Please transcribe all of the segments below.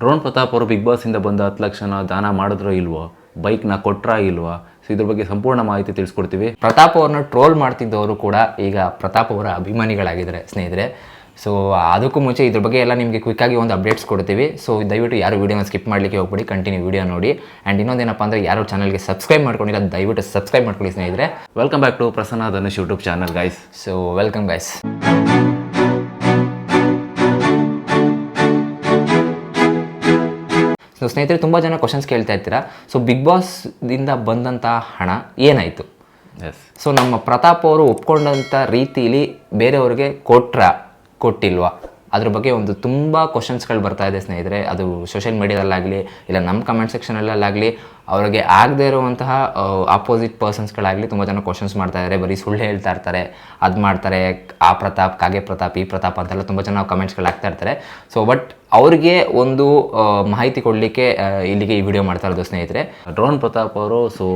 Drone Pratap ಅವರು big ಬಾಸಿಂದ ಬಂದ ಹತ್ತು ಲಕ್ಷನ ದಾನ ಮಾಡಿದ್ರೋ ಇಲ್ವೋ? ಬೈಕ್ನ ಕೊಟ್ರಾ ಇಲ್ವಾ? ಸೊ ಇದ್ರ ಬಗ್ಗೆ ಸಂಪೂರ್ಣ ಮಾಹಿತಿ ತಿಳಿಸ್ಕೊಡ್ತೀವಿ. ಪ್ರತಾಪ್ ಅವ್ರನ್ನ ಟ್ರೋಲ್ ಮಾಡ್ತಿದ್ದವರು ಕೂಡ ಈಗ ಪ್ರತಾಪ್ ಅವರ ಅಭಿಮಾನಿಗಳಾಗಿದ್ದಾರೆ ಸ್ನೇಹಿತರೆ. ಸೊ ಅದಕ್ಕೂ ಮುಂಚೆ ಇದ್ರ ಬಗ್ಗೆ ಎಲ್ಲ ನಿಮಗೆ ಕ್ವಿಕ್ಕಾಗಿ ಒಂದು ಅಪ್ಡೇಟ್ಸ್ ಕೊಡ್ತೀವಿ. ಸೊ ದಯವಿಟ್ಟು ಯಾರು ವೀಡಿಯೋನ ಸ್ಕಿಪ್ ಮಾಡಲಿಕ್ಕೆ ಹೋಗ್ಬಿಡಿ ಕಂಟಿನ್ಯೂ ವೀಡಿಯೋ ನೋಡಿ. ಆ್ಯಂಡ್ ಇನ್ನೊಂದೇನಪ್ಪ ಅಂದರೆ ಯಾರು ಚಾನಲ್ಗೆ ಸಬ್ಸ್ಕ್ರೈಬ್ ಮಾಡ್ಕೊಂಡಿಲ್ಲ ದಯವಿಟ್ಟು ಸಬ್ಸ್ಕ್ರೈಬ್ ಮಾಡ್ಕೊಳ್ಳಿ ಸ್ನೇಹಿತರೆ. Welcome back to Prasanna Dhanush YouTube channel guys so welcome guys so ಸ್ನೇಹಿತರೆ ತುಂಬ ಜನ ಕ್ವಶನ್ಸ್ ಕೇಳ್ತಾ ಇರ್ತೀರಾ ಸೊ ಬಿಗ್ ಬಾಸ್ದಿಂದ ಬಂದಂಥ ಹಣ ಏನಾಯಿತು? ಎಸ್ ಸೊ ನಮ್ಮ ಪ್ರತಾಪ್ ಅವರು ಒಪ್ಕೊಂಡಂತ ರೀತಿಲಿ ಬೇರೆಯವ್ರಿಗೆ ಕೊಟ್ರ ಕೊಟ್ಟಿಲ್ವಾ? ಅದ್ರ ಬಗ್ಗೆ ಒಂದು ತುಂಬ ಕ್ವಶನ್ಸ್ಗಳು ಬರ್ತಾ ಇದೆ ಸ್ನೇಹಿತರೆ. ಅದು ಸೋಷಿಯಲ್ ಮೀಡಿಯಾದಲ್ಲಾಗಲಿ ಇಲ್ಲ ನಮ್ಮ ಕಮೆಂಟ್ ಸೆಕ್ಷನಲ್ಲಾಗಲಿ ಅವ್ರಿಗೆ ಆಗದೇ ಇರುವಂತಹ ಆಪೋಸಿಟ್ ಪರ್ಸನ್ಸ್ಗಳಾಗಲಿ ತುಂಬ ಜನ ಕ್ವಶನ್ಸ್ ಮಾಡ್ತಾ ಇದ್ದಾರೆ ಬರೀ ಸುಳ್ಳು ಹೇಳ್ತಾ ಇರ್ತಾರೆ. ಅದು ಮಾಡ್ತಾರೆ ಆ ಪ್ರತಾಪ್ ಕಾಗೆ ಪ್ರತಾಪ್ ಈ ಪ್ರತಾಪ್ ಅಂತೆಲ್ಲ ತುಂಬ ಜನ ಕಮೆಂಟ್ಸ್ಗಳು ಆಗ್ತಾ ಇರ್ತಾರೆ. ಸೊ ಬಟ್ ಅವ್ರಿಗೆ ಒಂದು ಮಾಹಿತಿ ಕೊಡಲಿಕ್ಕೆ ಇಲ್ಲಿಗೆ ಈ ವಿಡಿಯೋ ಮಾಡ್ತಾ ಇರೋದು ಸ್ನೇಹಿತರೆ. ಡ್ರೋನ್ ಪ್ರತಾಪ್ ಅವರು ಸೊ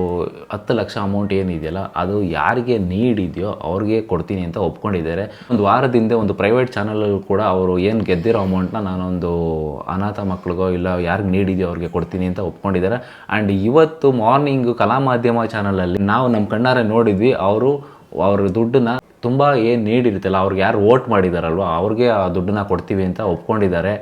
ಹತ್ತು ಲಕ್ಷ ಅಮೌಂಟ್ ಏನಿದೆಯಲ್ಲ, ಅದು ಯಾರಿಗೆ ನೀಡಿದೆಯೋ ಅವ್ರಿಗೆ ಕೊಡ್ತೀನಿ ಅಂತ ಒಪ್ಕೊಂಡಿದ್ದಾರೆ. ಒಂದು ವಾರದ ಹಿಂದೆ ಒಂದು ಪ್ರೈವೇಟ್ ಚಾನಲಲ್ಲೂ ಕೂಡ ಅವರು ಏನು ಗೆದ್ದಿರೋ ಅಮೌಂಟ್ನ ನಾನೊಂದು ಅನಾಥ ಮಕ್ಳಿಗೋ ಇಲ್ಲ ಯಾರಿಗೆ ನೀಡಿದೆಯೋ ಅವ್ರಿಗೆ ಕೊಡ್ತೀನಿ ಅಂತ ಒಪ್ಕೊಂಡಿದ್ದಾರೆ. ಆ್ಯಂಡ್ ಇವತ್ತು ಮಾರ್ನಿಂಗ್ ಕಲಾ ಮಾಧ್ಯಮ ಚಾನಲಲ್ಲಿ ನಾವು ನಮ್ಮ ಕಣ್ಣಾರೆ ನೋಡಿದ್ವಿ, ಅವರು, ಅವ್ರ ದುಡ್ಡನ್ನ ತುಂಬ ಏನು ನೀಡಿರ್ತಲ್ಲ ಅವ್ರಿಗೆ ಯಾರು ವೋಟ್ ಮಾಡಿದಾರಲ್ವ, ಅವ್ರಿಗೆ ಆ ದುಡ್ಡನ್ನ ಕೊಡ್ತೀವಿ ಅಂತ ಒಪ್ಕೊಂಡಿದ್ದಾರೆ.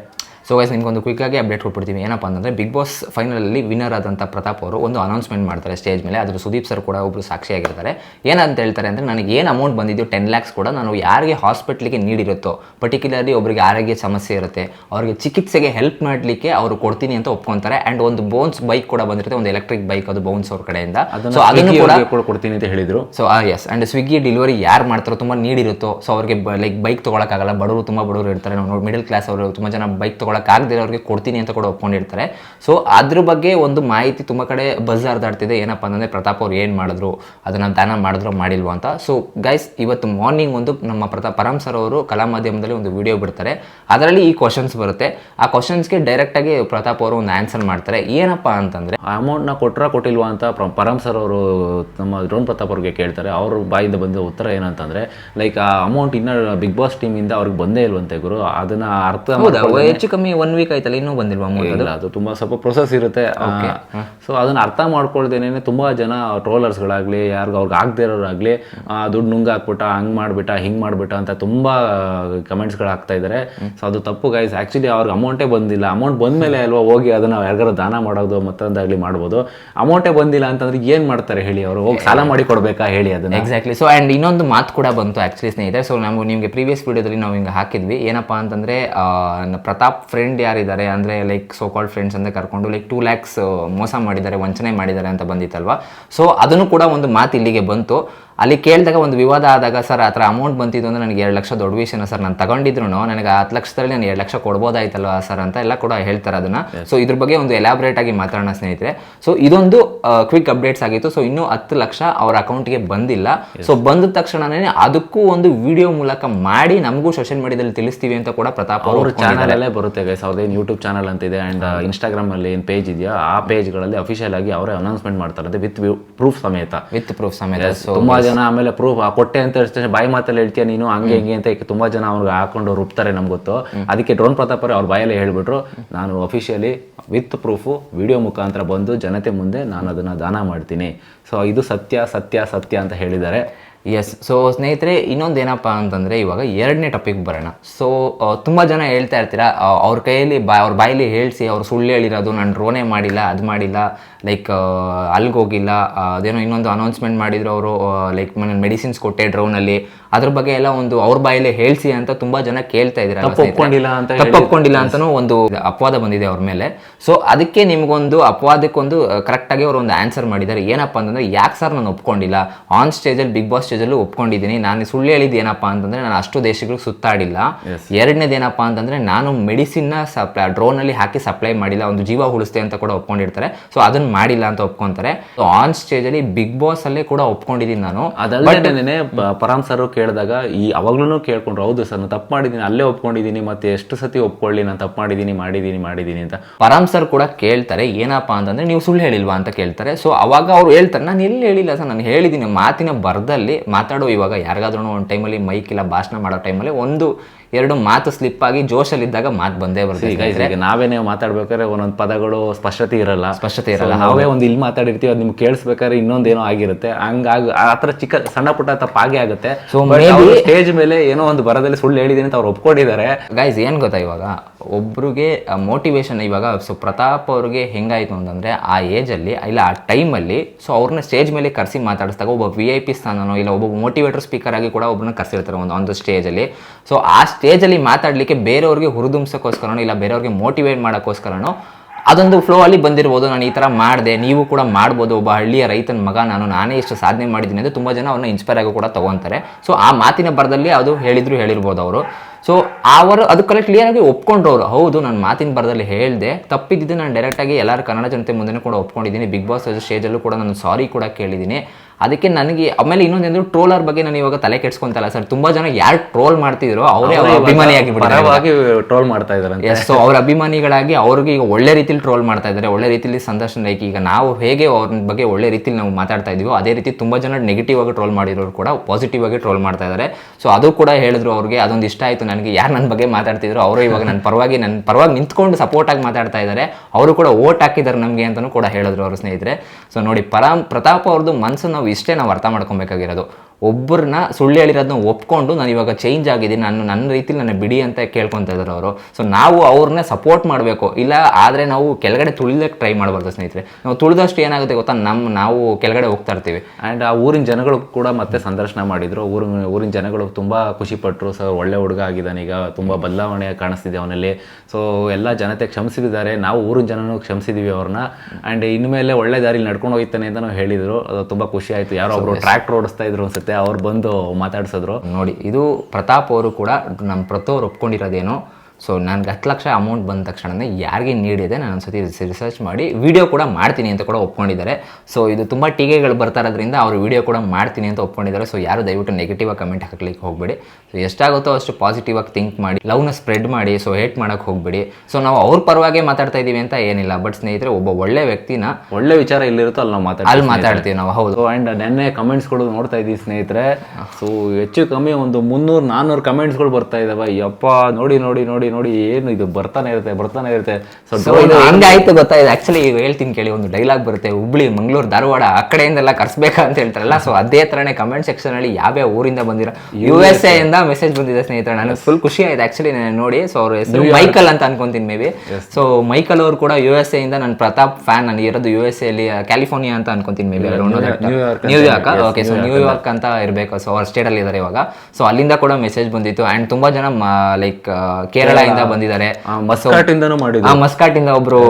ಸೊ ವೈಸ್ ನಿಮ್ಗೊಂದು ಕ್ವಿಕ್ಕಾಗಿ ಅಪ್ಡೇಟ್ ಕೊಟ್ಬಿಡ್ತೀವಿ ಏನಪ್ಪ ಅಂತಂದರೆ ಬಿಗ್ ಬಾಸ್ ಫೈನಲಲ್ಲಿ ವಿನ್ನರ್ ಆದಂಥ ಪ್ರತಾಪ್ ಅವರು ಒಂದು ಅನೌನ್ಸ್ಮೆಂಟ್ ಮಾಡ್ತಾರೆ ಸ್ಟೇಜ್ ಮೇಲೆ. ಅದರ ಸುದೀಪ್ ಸರ್ ಕೂಡ ಒಬ್ಬರು ಸಾಕ್ಷಿಯಾಗಿರ್ತಾರೆ ಏನಂತ ಹೇಳ್ತಾರೆ ಅಂದರೆ ನನಗೆ ಏನು ಅಮೌಂಟ್ ಬಂದಿದ್ದು ಟೆನ್ ಲ್ಯಾಕ್ಸ್ ಕೂಡ ನಾನು ಯಾರಿಗೆ ಹಾಸ್ಪಿಟ್ಲಿಗೆ ನೀಡಿರುತ್ತೋ ಪರ್ಟಿಕ್ಯುಲರ್ಲಿ ಒಬ್ಬರಿಗೆ ಆರೋಗ್ಯ ಸಮಸ್ಯೆ ಇರುತ್ತೆ ಅವರಿಗೆ ಚಿಕಿತ್ಸೆಗೆ ಹೆಲ್ಪ್ ಮಾಡಲಿಕ್ಕೆ ಅವರು ಕೊಡ್ತೀನಿ ಅಂತ ಒಪ್ಕೊಂತಾರೆ. ಆ್ಯಂಡ್ ಒಂದು ಬೋನ್ಸ್ ಬೈಕ್ ಕೂಡ ಬಂದಿರುತ್ತೆ ಒಂದು ಎಲೆಕ್ಟ್ರಿಕ್ ಬೈಕ್ ಅದು ಬೌನ್ಸ್ ಅವ್ರ ಕಡೆಯಿಂದ. ಸೊ ಅದನ್ನು ಕೂಡ ಕೂಡ ಕೊಡ್ತೀನಿ ಅಂತ ಹೇಳಿದರು. ಸೊ ಎಸ್ ಆ್ಯಂಡ್ ಸ್ವಿಗ್ಗಿ ಡೆಲಿವರಿ ಯಾರು ಮಾಡ್ತಾರೋ ತುಂಬ ನೀಡಿರುತ್ತೋ. ಸೊ ಅವ್ರಿಗೆ ಲೈಕ್ ಬೈಕ್ ತೊಗೊಳಕ್ಕಾಗಲ್ಲ. ಬಡವರು ತುಂಬ ಬಡವರು ಇರ್ತಾರೆ. ನಾವು ಮಿಡಲ್ ಕ್ಲಾಸ್ ಅವರು ತುಂಬ ಜನ ಬೈಕ್ ತೊಗೊಳಕ್ಕಾಗದಿರೋ ಅವ್ರಿಗೆ ಕೊಡ್ತೀನಿ ಅಂತ ಕೂಡ ಒಪ್ಕೊಂಡಿರ್ತಾರೆ. ಸೊ ಅದ್ರ ಬಗ್ಗೆ ಒಂದು ಮಾಹಿತಿ ತುಂಬ ಕಡೆ ಬಜ್ ಹರಿದಾಡ್ತಿದೆ ಏನಪ್ಪ ಅಂತಂದರೆ ಪ್ರತಾಪ್ ಅವ್ರು ಏನು ಮಾಡಿದ್ರು ಅದನ್ನು ದಾನ ಮಾಡಿದ್ರು ಮಾಡಿಲ್ವೋ ಅಂತ. ಸೊ ಗೈಸ್ ಇವತ್ತು ಮಾರ್ನಿಂಗ್ ಒಂದು ನಮ್ಮ ಪ್ರತಾಪ್ ಪರಮ್ ಸರ್ ಅವರು ಕಲಾ ಮಾಧ್ಯಮದಲ್ಲಿ ಒಂದು ವಿಡಿಯೋ ಬಿಡ್ತಾರೆ. ಅದರಲ್ಲಿ ಈ ಕ್ವಶನ್ಸ್ ಬರುತ್ತೆ. ಆ ಕ್ವಶನ್ಸ್ಗೆ ಡೈರೆಕ್ಟಾಗಿ ಪ್ರತಾಪ್ ಅವರು ಒಂದು ಆನ್ಸರ್ ಮಾಡ್ತಾರೆ. ಏನಪ್ಪ ಅಂತಂದರೆ ಆ ಅಮೌಂಟ್ನ ಕೊಟ್ರ ಕೊಟ್ಟಿಲ್ವ ಅಂತ ಪ್ರ- ಪರಮ್ ಸರ್ ಅವರು ನಮ್ಮ ಡ್ರೋನ್ ಪ್ರತಾಪ್ ಅವ್ರಿಗೆ ಕೇಳ್ತಾರೆ. ಅವ್ರ ಬಾಯಿಂದ ಬಂದ ಉತ್ತರ ಏನಂತಂದ್ರೆ ಲೈಕ್ ಆ ಅಮೌಂಟ್ ಇನ್ನೂ ಬಿಗ್ ಬಾಸ್ ಟೀಮಿಂದ ಅವ್ರಿಗೆ ಬಂದೇ ಇಲ್ವಂತೆ ಗುರು. ಅದನ್ನ ಅರ್ಥ ಹೆಚ್ಚು ಕಮ್ಮಿ ಒನ್ ವೀಕ್ ಆಯ್ತಲ್ಲ ಇನ್ನೂ ಬಂದಿಲ್ವಾ ಇಲ್ಲ ಅದು ತುಂಬಾ ಸ್ವಲ್ಪ ಪ್ರೊಸೆಸ್ ಇರುತ್ತೆ. ಸೊ ಅದನ್ನ ಅರ್ಥ ಮಾಡ್ಕೊಳ್ದೇನೆ ತುಂಬಾ ಜನ ಟ್ರೋಲರ್ಸ್ಗಳಾಗ್ಲಿ ಯಾರಿಗೂ ಅವ್ರಿಗೆ ಆಗದೆ ಇರೋರಾಗ್ಲಿ ದುಡ್ಡು ನುಂಗ್ ಹಾಕ್ಬಿಟ್ಟ ಹಂಗ್ ಮಾಡ್ಬಿಟ್ಟ ಹಿಂಗ್ ಮಾಡ್ಬಿಟ್ಟ ಅಂತ ತುಂಬಾ ಕಮೆಂಟ್ಸ್ಗಳು ಆಗ್ತಾ ಇದಾರೆ. ಸೊ ಅದು ತಪ್ಪು ಗೈಸ್ ಆಕ್ಚುಲಿ ಅವ್ರಿಗೆ ಅಮೌಂಟೇ ಬಂದಿಲ್ಲ. ಅಮೌಂಟ್ ಬಂದಮೇಲೆ ಅಲ್ವಾ ಹೋಗಿ ಅದನ್ನ ಯಾರಿಗಾರು ದಾನ ಮಾಡೋದು ಮತ್ತೊಂದಾಗ್ಲಿ ಮಾಡ್ಬೋದು. ಅಮೌಂಟೇ ಬಂದಿಲ್ಲ ಅಂತಂದ್ರೆ ಏನ್ ಮಾಡ್ತಾರೆ ಹೇಳಿ ಅವರು? ಹೋಗಿ ಸಾಲ ಮಾಡಿ ಕೊಡ್ಬೇಕಾ ಹೇಳಿ ಅದನ್ನ? ಎಕ್ಸಾಕ್ಟ್ಲಿ ಸೊ ಆ್ಯಂಡ್ ಇನ್ನೊಂದು ಮಾತು ಕೂಡ ಬಂತು ಆ್ಯಕ್ಚುಲಿ ಸ್ನೇಹಿತರೆ. ಸೊ ನಾವು ನಿಮಗೆ ಪ್ರೀವಿಯಸ್ ವಿಡಿಯೋದಲ್ಲಿ ನಾವು ಹಿಂಗೆ ಹಾಕಿದ್ವಿ. ಏನಪ್ಪ ಅಂತಂದರೆ ಪ್ರತಾಪ್ ಫ್ರೆಂಡ್ ಯಾರಿದ್ದಾರೆ ಅಂದರೆ ಲೈಕ್ ಸೋ ಕಾಲ್ಡ್ ಫ್ರೆಂಡ್ಸ್ ಅಂತ ಕರ್ಕೊಂಡು ಲೈಕ್ ಟೂ ಲ್ಯಾಕ್ಸ್ ಮೋಸ ಮಾಡಿದ್ದಾರೆ, ವಂಚನೆ ಮಾಡಿದ್ದಾರೆ ಅಂತ ಬಂದಿತ್ತಲ್ವಾ? ಸೊ ಅದನ್ನು ಕೂಡ ಒಂದು ಮಾತು ಇಲ್ಲಿಗೆ ಬಂತು. ಅಲ್ಲಿ ಕೇಳಿದಾಗ ಒಂದು ವಿವಾದ ಆದಾಗ ಸರ್ ಆ ಥರ ಅಮೌಂಟ್ ಬಂತಿದ್ದು ಅಂದರೆ ನನಗೆ ಎರಡು ಲಕ್ಷ ದೊಡ್ಡ ವಿಷಯನ ಸರ್ ನಾನು ತಗೊಂಡಿದ್ರು ನನಗೆ ಹತ್ತು ಲಕ್ಷದಲ್ಲಿ ನಾನು ಎರಡು ಲಕ್ಷ ಕೊಡ್ಬೋದಾಯ್ತಲ್ವಾ ಸರ್ ಅಂತ ಎಲ್ಲ ಕೂಡ ಹೇಳ್ತಾರೆ ಅದನ್ನ. ಸೊ ಇದ್ರ ಬಗ್ಗೆ ಒಂದು ಎಲಾಬ್ರೇಟ್ ಆಗಿ ಮಾತಾಡೋಣ ಸ್ನೇಹಿತರೆ. ಸೊ ಇದೊಂದು ಕ್ವಿಕ್ ಅಪ್ಡೇಟ್ಸ್ ಆಗಿತ್ತು. ಸೊ ಇನ್ನೂ ಹತ್ತು ಲಕ್ಷ ಅವ್ರ ಅಕೌಂಟ್ಗೆ ಬಂದಿಲ್ಲ. ಸೊ ಬಂದ ತಕ್ಷಣನೇ ಅದಕ್ಕೂ ಒಂದು ವಿಡಿಯೋ ಮೂಲಕ ಮಾಡಿ ನಮಗೂ ಸೋಷಿಯಲ್ ಮೀಡಿಯಾದಲ್ಲಿ ತಿಳಿಸ್ತೀವಿ ಅಂತ ಕೂಡ ಪ್ರತಾಪ್ ಅವರು ಚಾನಲಲ್ಲೇ ಚಾನಲ್ ಅಲ್ಲೇ ಬರುತ್ತೆ ಗೈಸ್ ಅವ್ರದ್ದೇನು ಯೂಟ್ಯೂಬ್ ಚಾನಲ್ ಅಂತ ಇದೆ ಅಂಡ್ ಇನ್ಸ್ಟಾಗ್ರಾಮ್ ಅಲ್ಲಿ ಏನು ಪೇಜ್ ಇದೆಯಾ ಆ ಪೇಜ್ಗಳಲ್ಲಿ ಅಫಿಷಿಯಲ್ ಆಗಿ ಅವರೇ ಅನೌನ್ಸ್ಮೆಂಟ್ ಮಾಡ್ತಾರೆ. ವಿತ್ ಪ್ರೂಫ್ ಸಮೇತ. ವಿತ್ ಪ್ರೂಫ್ ಸಮೇತ. ಸೊ ತುಂಬಾ ಜನ ಆಮೇಲೆ ಪ್ರೂಫ್ ಕೊಟ್ಟೆ ಅಂತ ಹೇಳ್ತಾರೆ ಬಾಯಿ ಮಾತಲ್ಲಿ ಹೇಳ್ತೀಯ ನೀನು ಹಂಗೆ ಹಿಂಗೆ ಅಂತ ತುಂಬಾ ಜನ ಅವ್ರಿಗೆ ಹಾಕೊಂಡು ರುಬ್ತಾರೆ ನಮ್ಗೆ ಗೊತ್ತು. ಅದಕ್ಕೆ ಡ್ರೋನ್ ಪ್ರತಾಪ್ ಅವ್ರು ಅವ್ರ ಬಾಯಲ್ಲೇ ಹೇಳ್ಬಿಟ್ರು ನಾನು ಅಫಿಷಿಯಲಿ ವಿತ್ ಪ್ರೂಫು ವಿಡಿಯೋ ಮುಖಾಂತರ ಬಂದು ಜನತೆ ಮುಂದೆ ನಾನು ಅದನ್ನ ದಾನ ಮಾಡ್ತೀನಿ. ಸೊ ಇದು ಸತ್ಯ ಸತ್ಯ ಸತ್ಯ ಅಂತ ಹೇಳಿದ್ದಾರೆ. ಎಸ್ ಸೊ ಸ್ನೇಹಿತರೆ ಇನ್ನೊಂದು ಏನಪ್ಪ ಅಂತಂದರೆ ಇವಾಗ ಎರಡನೇ ಟಾಪಿಕ್ ಬರೋಣ. ಸೊ ತುಂಬ ಜನ ಹೇಳ್ತಾ ಇರ್ತೀರಾ ಅವ್ರ ಕೈಯಲ್ಲಿ ಬಾ ಅವ್ರ ಬಾಯಲ್ಲಿ ಹೇಳಿಸಿ ಅವ್ರು ಸುಳ್ಳು ಹೇಳಿರೋದು ನಾನು ರೋನೇ ಮಾಡಿಲ್ಲ ಅದು ಮಾಡಿಲ್ಲ ಲೈಕ್ ಅಲ್ಲಿಗೆ ಹೋಗಿಲ್ಲ ಅದೇನೋ ಇನ್ನೊಂದು ಅನೌನ್ಸ್ಮೆಂಟ್ ಮಾಡಿದ್ರು ಅವರು ಲೈಕ್ ಮೆಡಿಸಿನ್ಸ್ ಕೊಟ್ಟೆ ಡ್ರೋನಲ್ಲಿ. ಅದ್ರ ಬಗ್ಗೆ ಎಲ್ಲ ಒಂದು ಅವ್ರ ಬಾಯಲ್ಲಿ ಹೇಳ್ಸಿ ಅಂತ ತುಂಬ ಜನ ಕೇಳ್ತಾ ಇದ್ದಾರೆ ಒಪ್ಕೊಂಡಿಲ್ಲ ಅಂತ ಒಪ್ಕೊಂಡಿಲ್ಲ ಅಂತಾನೂ ಒಂದು ಅಪವಾದ ಬಂದಿದೆ ಅವ್ರ ಮೇಲೆ. ಸೊ ಅದಕ್ಕೆ ನಿಮಗೊಂದು ಅಪವಾದಕ್ಕೊಂದು ಕರೆಕ್ಟಾಗಿ ಅವರು ಒಂದು ಆನ್ಸರ್ ಮಾಡಿದ್ದಾರೆ. ಏನಪ್ಪ ಅಂತಂದ್ರೆ ಯಾಕೆ ಸರ್ ನಾನು ಒಪ್ಕೊಂಡಿಲ್ಲ? ಆನ್ ಸ್ಟೇಜಲ್ಲಿ ಬಿಗ್ ಬಾಸ್ ಸ್ಟೇಜಲ್ಲೂ ಒಪ್ಕೊಂಡಿದ್ದೀನಿ. ನಾನು ಸುಳ್ಳು ಹೇಳಿದ್ದು ಏನಪ್ಪ ಅಂತಂದ್ರೆ ನಾನು ಅಷ್ಟು ದೇಶಗಳಿಗೆ ಸುತ್ತಾಡಿಲ್ಲ. ಎರಡನೇದು ಏನಪ್ಪ ಅಂತಂದ್ರೆ ನಾನು ಮೆಡಿಸಿನ್ನ ಸಪ್ಲೈ ಡ್ರೋನಲ್ಲಿ ಹಾಕಿ ಸಪ್ಲೈ ಮಾಡಿಲ್ಲ. ಒಂದು ಜೀವ ಉಳಿಸ್ತೆ ಅಂತ ಕೂಡ ಒಪ್ಕೊಂಡಿರ್ತಾರೆ. ಸೊ ಅದನ್ನ ಮಾಡಿಲ್ಲ ಅಂತ ಒಪ್ಕೊಂತಾರೆ. ಸೊ ಆನ್ ಸ್ಟೇಜಲ್ಲಿ ಬಿಗ್ ಬಾಸ್ ಅಲ್ಲೇ ಕೂಡ ಒಪ್ಕೊಂಡಿದ್ದೀನಿ ನಾನು. ಅದಲ್ಲೇ ಪರಾಮ್ ಸರ್ ಕೇಳಿದಾಗ ಈ ಅವಾಗ್ಲೂ ಕೇಳ್ಕೊಂಡ್ರು ಹೌದು ಸರ್ ನಾನು ತಪ್ಪು ಮಾಡಿದ್ದೀನಿ ಅಲ್ಲೇ ಒಪ್ಕೊಂಡಿದ್ದೀನಿ ಮತ್ತೆ ಎಷ್ಟು ಸತಿ ಒಪ್ಕೊಳ್ಳಿ ನಾನು ತಪ್ಪು ಮಾಡಿದ್ದೀನಿ ಮಾಡಿದ್ದೀನಿ ಮಾಡಿದ್ದೀನಿ ಅಂತ. ಪರಾಮ್ ಸರ್ ಕೂಡ ಕೇಳ್ತಾರೆ ಏನಪ್ಪಾ ಅಂತಂದ್ರೆ ನೀವು ಸುಳ್ಳು ಹೇಳಿಲ್ವಾ ಅಂತ ಕೇಳ್ತಾರೆ. ಸೊ ಅವಾಗ ಅವ್ರು ಹೇಳ್ತಾರೆ ನಾನು ಎಲ್ಲಿ ಹೇಳಿಲ್ಲ ಸರ್ ನಾನು ಹೇಳಿದ್ದೀನಿ ಮಾತಿನ ಬರ್ದಲ್ಲಿ ಮಾತಾಡೋ ಇವಾಗ ಯಾರಿಗಾದ್ರೂ ಒಂದು ಟೈಮಲ್ಲಿ ಮೈಕ್ ಇಲ್ಲ ಭಾಷಣ ಮಾಡೋ ಟೈಮಲ್ಲಿ ಒಂದು ಎರಡು ಮಾತು ಸ್ಲಿಪ್ ಆಗಿ ಜೋಶಲ್ಲಿ ಇದ್ದಾಗ ಮಾತು ಬಂದೇ ಈಗ ನಾವೇನೇ ಮಾತಾಡ್ಬೇಕಾದ್ರೆ ಒಂದೊಂದು ಪದಗಳು ಸ್ಪಷ್ಟತೆ ಇರಲ್ಲ. ಸ್ಪಷ್ಟತೆ ಇರಲ್ಲ ನಾವೇ ಒಂದು ಇಲ್ಲಿ ಮಾತಾಡಿರ್ತೀವಿ ಅದು ನಿಮ್ಗೆ ಕೇಳಿಸ್ಬೇಕಾದ್ರೆ ಇನ್ನೊಂದೇನೋ ಆಗಿರುತ್ತೆ. ಹಂಗಾಗಿ ಆ ಥರ ಚಿಕ್ಕ ಸಣ್ಣ ಪುಟ್ಟ ತಪ್ಪಾಗೆ ಆಗುತ್ತೆ. ಸ್ಟೇಜ್ ಮೇಲೆ ಏನೋ ಒಂದು ಬರದಲ್ಲಿ ಸುಳ್ಳು ಹೇಳಿದ್ದೀನಿ ಅಂತ ಅವ್ರು ಒಪ್ಕೊಂಡಿದ್ದಾರೆ. ಗೈಸ್ ಏನು ಗೊತ್ತಾ ಇವಾಗ? ಒಬ್ರಿಗೆ ಮೋಟಿವೇಶನ್ ಇವಾಗ ಸೊ ಪ್ರತಾಪ್ ಅವ್ರಿಗೆ ಹೆಂಗಾಯಿತು ಅಂತಂದ್ರೆ, ಆ ಏಜಲ್ಲಿ ಇಲ್ಲ ಆ ಟೈಮಲ್ಲಿ ಸೊ ಅವ್ರನ್ನ ಸ್ಟೇಜ್ ಮೇಲೆ ಕರೆಸಿ ಮಾತಾಡಿಸಿದಾಗ ಒಬ್ಬ ವಿ ಐ ಪಿ ಸ್ಥಾನನೋ, ಇಲ್ಲ ಒಬ್ಬ ಮೋಟಿವೇಟರ್ ಸ್ಪೀಕರ್ ಆಗಿ ಕೂಡ ಒಬ್ಬರನ್ನ ಕರೆಸಿರ್ತಾರೆ ಒಂದು ಒಂದು ಸ್ಟೇಜಲ್ಲಿ ಸೊ ಆ ಸ್ಟೇಜಲ್ಲಿ ಮಾತಾಡಲಿಕ್ಕೆ ಬೇರೆಯವ್ರಿಗೆ ಹುರಿದುಂಬಿಸೋಕ್ಕೋಸ್ಕರನೋ, ಇಲ್ಲ ಬೇರೆಯವ್ರಿಗೆ ಮೋಟಿವೇಟ್ ಮಾಡೋಕ್ಕೋಸ್ಕರನೋ, ಅದೊಂದು ಫ್ಲೋ ಅಲ್ಲಿ ಬಂದಿರ್ಬೋದು, ನಾನು ಈ ಥರ ಮಾಡಿದೆ, ನೀವು ಕೂಡ ಮಾಡ್ಬೋದು, ಒಬ್ಬ ಹಳ್ಳಿಯ ರೈತನ ಮಗ, ನಾನು, ನಾನೇ ಇಷ್ಟು ಸಾಧನೆ ಮಾಡಿದ್ದೀನಿ ಅಂತ ತುಂಬ ಜನ ಅವ್ರನ್ನ ಇನ್ಸ್ಪೈರ್ ಆಗಿ ಕೂಡ ತಗೊಂತಾರೆ. ಸೊ ಆ ಮಾತಿನ ಬರದಲ್ಲಿ ಅದು ಹೇಳಿದ್ರು ಹೇಳಿರ್ಬೋದು ಅವರು. ಸೊ ಅವರು ಅದು ಕರೆಕ್ಟ್ ಕ್ಲಿಯರ್ ಆಗಿ ಒಪ್ಕೊಂಡ್ರು ಅವರು ಹೌದು, ನಾನು ಮಾತಿನ ಬರದಲ್ಲಿ ಹೇಳಿದೆ. ತಪ್ಪಿದ್ದು ನಾನು ಡೈರೆಕ್ಟಾಗಿ ಎಲ್ಲರೂ ಕನ್ನಡ ಜನತೆ ಮುಂದೆ ಕೂಡ ಒಪ್ಕೊಂಡಿದ್ದೀನಿ. ಬಿಗ್ ಬಾಸ್ ಸ್ಟೇಜಲ್ಲೂ ಕೂಡ ನಾನು ಸಾರಿ ಕೂಡ ಕೇಳಿದ್ದೀನಿ. ಅದಕ್ಕೆ ನನಗೆ ಆಮೇಲೆ ಇನ್ನೊಂದೇಂದ್ರೆ ಟ್ರೋಲರ್ ಬಗ್ಗೆ ನಾನು ಇವಾಗ ತಲೆ ಕೆಡ್ಸ್ಕೊಂತಲ್ಲ ಸರ್. ತುಂಬಾ ಜನ ಯಾರು ಟ್ರೋಲ್ ಮಾಡ್ತಿದ್ರು ಅವರೇ ಅವ್ರ ಅಭಿಮಾನಿಯಾಗಿ ಟ್ರೋಲ್ ಮಾಡ್ತಾ ಇದ್ದಾರೆ ಸೊ ಅವ್ರ ಅಭಿಮಾನಿಗಳಾಗಿ ಅವ್ರಿಗೆ ಈಗ ಒಳ್ಳೆ ರೀತಿಲಿ ಟ್ರೋಲ್ ಮಾಡ್ತಾ ಇದ್ದಾರೆ ಒಳ್ಳೆ ರೀತಿಲಿ ಸಂದರ್ಶನ ಲೈಕ್ ಈಗ ನಾವು ಹೇಗೆ ಅವ್ರ ಬಗ್ಗೆ ಒಳ್ಳೆ ರೀತಿಲಿ ನಾವು ಮಾತಾಡ್ತಾ ಇದೀವೋ ಅದೇ ರೀತಿ ತುಂಬಾ ಜನ ನೆಗೆಟಿವ್ ಆಗಿ ಟ್ರೋಲ್ ಮಾಡಿರೋರು ಕೂಡ ಪಾಸಿಟಿವ್ ಆಗಿ ಟ್ರೋಲ್ ಮಾಡ್ತಾ ಇದ್ದಾರೆ. ಸೊ ಅದು ಕೂಡ ಹೇಳಿದ್ರು ಅವ್ರಿಗೆ ಅದೊಂದು ಇಷ್ಟ ಆಯ್ತು ನನಗೆ. ಯಾರು ನನ್ನ ಬಗ್ಗೆ ಮಾತಾಡ್ತಿದ್ರು ಅವರು ಇವಾಗ ನನ್ನ ಪರವಾಗಿ ನನ್ನ ಪರವಾಗಿ ನಿಂತ್ಕೊಂಡು ಸಪೋರ್ಟ್ ಆಗಿ ಮಾತಾಡ್ತಾ ಇದ್ದಾರೆ. ಅವರು ಕೂಡ ಓಟ್ ಹಾಕಿದ್ದಾರೆ ನಮಗೆ ಅಂತಲೂ ಕೂಡ ಹೇಳಿದ್ರು ಅವ್ರ ಸ್ನೇಹಿತರೆ. ಸೊ ನೋಡಿ ಪರಾ ಪ್ರತಾಪ್ ಅವ್ರದ್ದು ಮನಸ್ಸು ನಾವು ಇಷ್ಟೇ ನಾವು ಅರ್ಥ ಮಾಡ್ಕೊಬೇಕಾಗಿರೋದು. ಒಬ್ಬರನ್ನ ಸುಳ್ಳು ಹೇಳಿರೋದನ್ನ ಒಪ್ಕೊಂಡು ನಾನು ಇವಾಗ ಚೇಂಜ್ ಆಗಿದ್ದೀನಿ ನಾನು ನನ್ನ ರೀತಿಲಿ ನನ್ನ ಬಿಡಿ ಅಂತ ಕೇಳ್ಕೊತಾ ಇದ್ದಾರೆ ಅವರು. ಸೊ ನಾವು ಅವ್ರನ್ನ ಸಪೋರ್ಟ್ ಮಾಡಬೇಕು. ಇಲ್ಲ ಆದರೆ ನಾವು ಕೆಳಗಡೆ ತುಳಿದಕ್ಕೆ ಟ್ರೈ ಮಾಡಬಾರ್ದು ಸ್ನೇಹಿತರೆ. ನಾವು ತುಳಿದಷ್ಟು ಏನಾಗುತ್ತೆ ಗೊತ್ತಾ? ನಮ್ಮ ನಾವು ಕೆಳಗಡೆ ಹೋಗ್ತಾ ಇರ್ತೀವಿ. ಆ್ಯಂಡ್ ಆ ಊರಿನ ಜನಗಳು ಕೂಡ ಮತ್ತೆ ಸಂದರ್ಶನ ಮಾಡಿದರು. ಊರಿನ ಊರಿನ ಜನಗಳು ತುಂಬ ಖುಷಿಪಟ್ಟರು ಸರ್ ಒಳ್ಳೆ ಹುಡುಗ ಆಗಿದ್ದಾನೆ ಈಗ ತುಂಬ ಬದಲಾವಣೆ ಕಾಣಿಸ್ತಿದೆ ಅವನಲ್ಲಿ. ಸೊ ಎಲ್ಲ ಜನತೆ ಕ್ಷಮಿಸಿದ್ದಾರೆ. ನಾವು ಊರಿನ ಜನನೂ ಕ್ಷಮಿಸಿದ್ದೀವಿ ಅವ್ರನ್ನ. ಆ್ಯಂಡ್ ಇನ್ಮೇಲೆ ಒಳ್ಳೆ ದಾರಿಲಿ ನಡ್ಕೊಂಡು ಹೋಗ್ತಾನೆ ಅಂತಲೂ ಹೇಳಿದರು. ಅದು ತುಂಬ ಖುಷಿ ಆಯಿತು. ಯಾರೋ ಒಬ್ಬರು ಟ್ರ್ಯಾಕ್ಟರ್ ಓಡಿಸ್ತಾ ಇದ್ರು ಅನ್ಸುತ್ತೆ. ಅವ್ರು ಬಂದು ಮಾತಾಡ್ಸಿದ್ರು. ನೋಡಿ ಇದು ಪ್ರತಾಪ್ ಅವರು ಕೂಡ ನಮ್ಮ ಪ್ರತೋರು ಒಪ್ಕೊಂಡಿರೋದೇನು? ಸೊ ನನಗೆ ಹತ್ತು ಲಕ್ಷ ಅಮೌಂಟ್ ಬಂದ ತಕ್ಷಣನೇ ಯಾರಿಗೆ ನೀಡಿದೆ ನಾನು ಒಂದ್ಸತಿ ರಿಸರ್ಚ್ ಮಾಡಿ ವಿಡಿಯೋ ಕೂಡ ಮಾಡ್ತೀನಿ ಅಂತ ಕೂಡ ಒಪ್ಕೊಂಡಿದ್ದಾರೆ. ಸೊ ಇದು ತುಂಬ ಟೀಕೆಗಳು ಬರ್ತಾ ಇರೋದ್ರಿಂದ ಅವರು ವಿಡಿಯೋ ಕೂಡ ಮಾಡ್ತೀನಿ ಅಂತ ಒಪ್ಕೊಂಡಿದ್ದಾರೆ. ಸೊ ಯಾರು ದಯವಿಟ್ಟು ನೆಗೆಟಿವ್ ಆಗಿ ಕಮೆಂಟ್ ಹಾಕಲಿಕ್ಕೆ ಹೋಗಬೇಡಿ. ಸೊ ಎಷ್ಟಾಗುತ್ತೋ ಅಷ್ಟು ಪಾಸಿಟಿವ್ ಆಗಿ ಥಿಂಕ್ ಮಾಡಿ ಲವ್ನ ಸ್ಪ್ರೆಡ್ ಮಾಡಿ ಸೊ ಹೇಟ್ ಮಾಡೋಕ್ಕೆ ಹೋಗಬೇಡಿ. ಸೊ ನಾವು ಅವ್ರ ಪರವಾಗಿ ಮಾತಾಡ್ತಾ ಇದ್ದೀವಿ ಅಂತ ಏನಿಲ್ಲ. ಬಟ್ ಸ್ನೇಹಿತರೆ ಒಬ್ಬ ಒಳ್ಳೆ ವ್ಯಕ್ತಿನ ಒಳ್ಳೆ ವಿಚಾರ ಇಲ್ಲಿರುತ್ತೋ ಅಲ್ಲಿ ನಾವು ಮಾತಾಡ್ತೀವಿ ಅಲ್ಲಿ ಮಾತಾಡ್ತೀವಿ ನಾವು ಹೌದು. ಆ್ಯಂಡ್ ನೆನ್ನೆ ಕಮೆಂಟ್ಸ್ಗಳು ನೋಡ್ತಾ ಇದ್ದೀವಿ ಸ್ನೇಹಿತರೆ. ಸೊ ಹೆಚ್ಚು ಕಮ್ಮಿ ಒಂದು ಮುನ್ನೂರು ನಾನ್ನೂರು ಕಮೆಂಟ್ಸ್ಗಳು ಬರ್ತಾ ಇದ್ದಾವೆ ಯಪ್ಪ ನೋಡಿ ನೋಡಿ ನೋಡಿ. ನೋಡಿ ಏನು ಇದು ಬರ್ತಾನೆ ಇರುತ್ತೆ ಬರ್ತಾನೆ ಇರುತ್ತೆ. ಸೊ ಆಯ್ತು ಹೆಂಗಾಯ್ತು ಗೊತ್ತಾ? ಇದು ಆಕ್ಚುಲಿ ಈಗ ಹೇಳ್ತೀನಿ ಕೇಳಿ ಒಂದು ಡೈಲಾಗ್ ಬರುತ್ತೆ. ಹುಬ್ಳಿ ಮಂಗಳೂರು ಧಾರವಾಡ ಆ ಕಡೆಯಿಂದೆಲ್ಲ ಕರ್ಸ್ಬೇಕಾ ಅಂತ ಹೇಳ್ತಾರಲ್ಲ? ಸೊ ಅದೇ ತರನೇ ಕಮೆಂಟ್ ಸೆಕ್ಷನ್ ಅಲ್ಲಿ ಯಾವ್ಯಾವ ಊರಿಂದ ಬಂದಿರೋ ಯು ಎಸ್ ಎ ಇಂದ ಮೆಸೇಜ್ ಬಂದಿದೆ ಸ್ನೇಹಿತರೆ ನನಗೆ ಫುಲ್ ಖುಷಿ ಆಯ್ತು ಆಕ್ಚುಲಿ ನಾನು ನೋಡಿ. ಸೊ ಅವ್ರ ಹೆಸರು ಮೈಕಲ್ ಅಂತ ಅನ್ಕೊಂತೀನಿ ಮೇ ಬಿ ಸೊ ಮೈಕಲ್ ಅವರು ಕೂಡ ಯು ಎಸ್ ಎ ಇಂದ ನನ್ನ ಪ್ರತಾಪ್ ಫ್ಯಾನ್ ನನಗೆ ಇರೋದು ಯು ಎಸ್ ಎಲ್ಲಿ ಕ್ಯಾಲಿಫೋರ್ನಿಯಾ ಅಂತ ಅನ್ಕೊಂತೀನಿ maybe New York okay so New York ಅಂತ ಇರಬೇಕು. ಸೊ ಅವ್ರ ಸ್ಟೇಟ್ ಅಲ್ಲಿ ಇದ್ದಾರೆ ಇವಾಗ. ಸೊ ಅಲ್ಲಿಂದ ಕೂಡ ಮೆಸೇಜ್ ಬಂದಿತ್ತು. ಅಂಡ್ ತುಂಬಾ ಜನ ಲೈಕ್ ಕೇರಳ ಇಂದ ಬಂದಿದ್ದಾರೆ. ಮಸ್ಕಾಟ್ ಇಂದ ಒಬ್ರು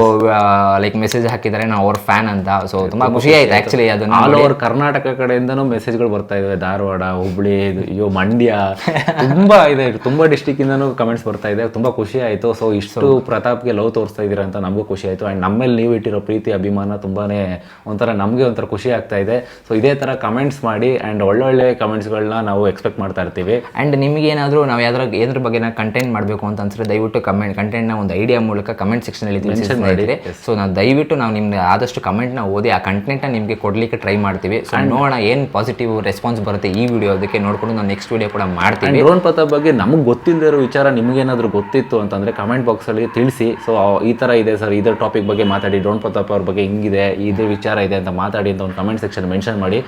ಲೈಕ್ ಮೆಸೇಜ್ ಹಾಕಿದ್ದಾರೆ ನಾವು ಅವ್ರ ಫ್ಯಾನ್ ಅಂತ. ಸೊ ತುಂಬಾ ಖುಷಿ ಆಯ್ತು ಆಕ್ಚುಲಿ ಅದನ್ನ ಆಲ್ ಓವರ್ ಕರ್ನಾಟಕ ಕಡೆಯಿಂದನೂ ಮೆಸೇಜ್ಗಳು ಬರ್ತಾ ಇದಾವೆ. ಧಾರವಾಡ ಹುಬ್ಳಿ ಅಯ್ಯೋ ಮಂಡ್ಯ. ತುಂಬಾ ಇದೆ. ತುಂಬಾ ಡಿಸ್ಟಿಕ್ ಇಂದನೂ ಕಮೆಂಟ್ಸ್ ಬರ್ತಾ ಇದೆ. ತುಂಬಾ ಖುಷಿ ಆಯ್ತು. ಸೊ ಇಷ್ಟು ಪ್ರತಾಪ್ಗೆ ಲವ್ ತೋರಿಸ್ತಾ ಇದೀರ ಅಂತ ನಮಗೂ ಖುಷಿ ಆಯ್ತು. ಅಂಡ್ ನಮ್ಮಲ್ಲಿ ನೀವು ಇಟ್ಟಿರೋ ಪ್ರೀತಿ ಅಭಿಮಾನ ತುಂಬಾನೇ ಒಂಥರ ನಮಗೆ ಒಂಥರ ಖುಷಿ ಆಗ್ತಾ ಇದೆ. ಸೊ ಇದೇ ತರ ಕಮೆಂಟ್ಸ್ ಮಾಡಿ ಅಂಡ್ ಒಳ್ಳೊಳ್ಳೆ ಕಮೆಂಟ್ಸ್ ಕಮೆಂಟ್ಸ್ಗಳನ್ನ ನಾವು ಎಕ್ಸ್ಪೆಕ್ಟ್ ಮಾಡ್ತಾ ಇರ್ತೀವಿ. ಅಂಡ್ ನಿಮ್ಗೆ ಏನಾದ್ರು ನಾವು ಯಾವ್ದಾರ ಏದ್ರ ಬಗ್ಗೆ ಕಂಟೆಂಟ್ ಮಾಡಬೇಕು ಅಂತ ಅನ್ಸಿದ್ರೆ ದಯವಿಟ್ಟು ಕಮೆಂಟ್ ಕಂಟೆಂಟ್ನ ಒಂದು ಐಡಿಯಾ ಮೂಲಕ ಕಮೆಂಟ್ ಸೆಕ್ಷನಲ್ಲಿ ತಿಳಿಸಿ ಮಾಡಿರಿ ಸೊ ನಾವು ದಯವಿಟ್ಟು ನಾವು ನಿಮ್ಗೆ ಆದಷ್ಟು ಕಮೆಂಟ್ನ ಓದಿ ಆ ಕಂಟೆಂಟ್ನ ನಿಮಗೆ ಕೊಡ್ಲಿಕ್ಕೆ ಟ್ರೈ ಮಾಡ್ತೀವಿ. ಸೊ ನೋಡೋಣ ಏನು ಪಾಸಿಟಿವ್ ರೆಸ್ಪಾನ್ಸ್ ಬರುತ್ತೆ ಈ ವಿಡಿಯೋ ಅದಕ್ಕೆ. ನೋಡ್ಕೊಂಡು ನಾವು ನೆಕ್ಸ್ಟ್ ವಿಡಿಯೋ ಕೂಡ ಮಾಡ್ತೀವಿ. ಡ್ರೋನ್ ಪಥ ಬಗ್ಗೆ ನಮಗೆ ಗೊತ್ತಿಲ್ಲದೆ ಇರೋ ವಿಚಾರ ನಿಮಗೇನಾದರೂ ಗೊತ್ತಿತ್ತು ಅಂತಂದ್ರೆ ಕಮೆಂಟ್ ಬಾಕ್ಸಲ್ಲಿ ತಿಳಿಸಿ. ಸೊ ಈ ಥರ ಇದೆ ಸರ್ ಇದ್ರ ಟಾಪಿಕ್ ಬಗ್ಗೆ ಮಾತಾಡಿ ಡ್ರೋನ್ ಪ್ರತಾಪ್ ಅವ್ರ ಬಗ್ಗೆ ಹಿಂಗಿದೆ ಇದು ವಿಚಾರ ಇದೆ ಅಂತ ಮಾತಾಡಿ ಅಂತ ಒಂದು ಕಮೆಂಟ್ ಸೆಕ್ಷನ್ ಮೆನ್ಷನ್ ಮಾಡಿ.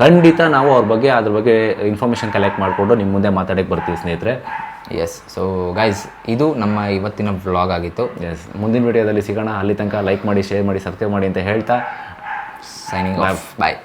ಖಂಡಿತ ನಾವು ಅವ್ರ ಬಗ್ಗೆ ಅದ್ರ ಬಗ್ಗೆ ಇನ್ಫಾರ್ಮೇಷನ್ ಕಲೆಕ್ಟ್ ಮಾಡಿಕೊಂಡು ನಿಮ್ಮ ಮುಂದೆ ಮಾತಾಡಕ್ಕೆ ಬರ್ತೀವಿ ಸ್ನೇಹಿತರೆ. ಎಸ್ ಸೊ ಗೈಸ್ ಇದು ನಮ್ಮ ಇವತ್ತಿನ ವ್ಲಾಗ್ ಆಗಿತ್ತು. ಎಸ್ ಮುಂದಿನ ವಿಡಿಯೋದಲ್ಲಿ ಸಿಗೋಣ. ಅಲ್ಲಿ ತನಕ ಲೈಕ್ ಮಾಡಿ ಶೇರ್ ಮಾಡಿ ಸಬ್ಸ್ಕ್ರೈಬ್ ಮಾಡಿ ಅಂತ ಹೇಳ್ತಾ ಸೈನಿಂಗ್ ಆಫ್ ಬಾಯ್